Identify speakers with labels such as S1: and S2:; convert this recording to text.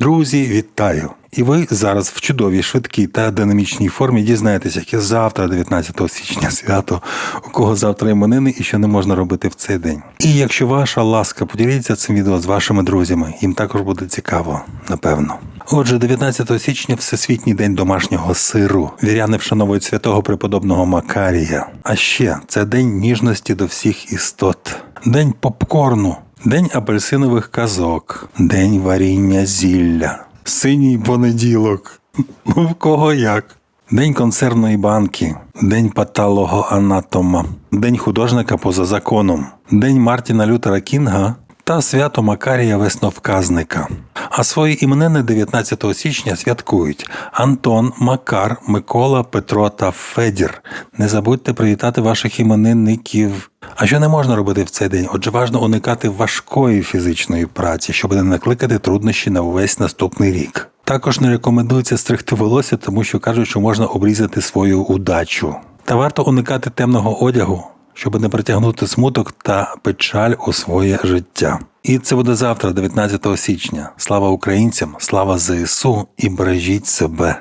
S1: Друзі, вітаю! І ви зараз в чудовій, швидкій та динамічній формі дізнаєтесь, яке завтра, 19 січня, свято, у кого завтра іменини і що не можна робити в цей день. І якщо ваша ласка, поділіться цим відео з вашими друзями, їм також буде цікаво, напевно. Отже, 19 січня Всесвітній день домашнього сиру. Віряни вшановують святого преподобного Макарія. А ще це день ніжності до всіх істот, день попкорну, день апельсинових казок, день варіння зілля, синій понеділок. Ну в кого як? День консервної банки, день патологоанатома, день художника поза законом, день Мартіна Лютера Кінга та свято Макарія Весновказника. А свої іменини 19 січня святкують Антон, Макар, Микола, Петро та Федір. Не забудьте привітати ваших іменинників. А що не можна робити в цей день? Отже, важно уникати важкої фізичної праці, щоб не накликати труднощі на увесь наступний рік. Також не рекомендується стригти волосся, тому що кажуть, що можна обрізати свою удачу. Та варто уникати темного одягу, щоб не притягнути смуток та печаль у своє життя. І це буде завтра, 19 січня. Слава українцям, слава ЗСУ і бережіть себе.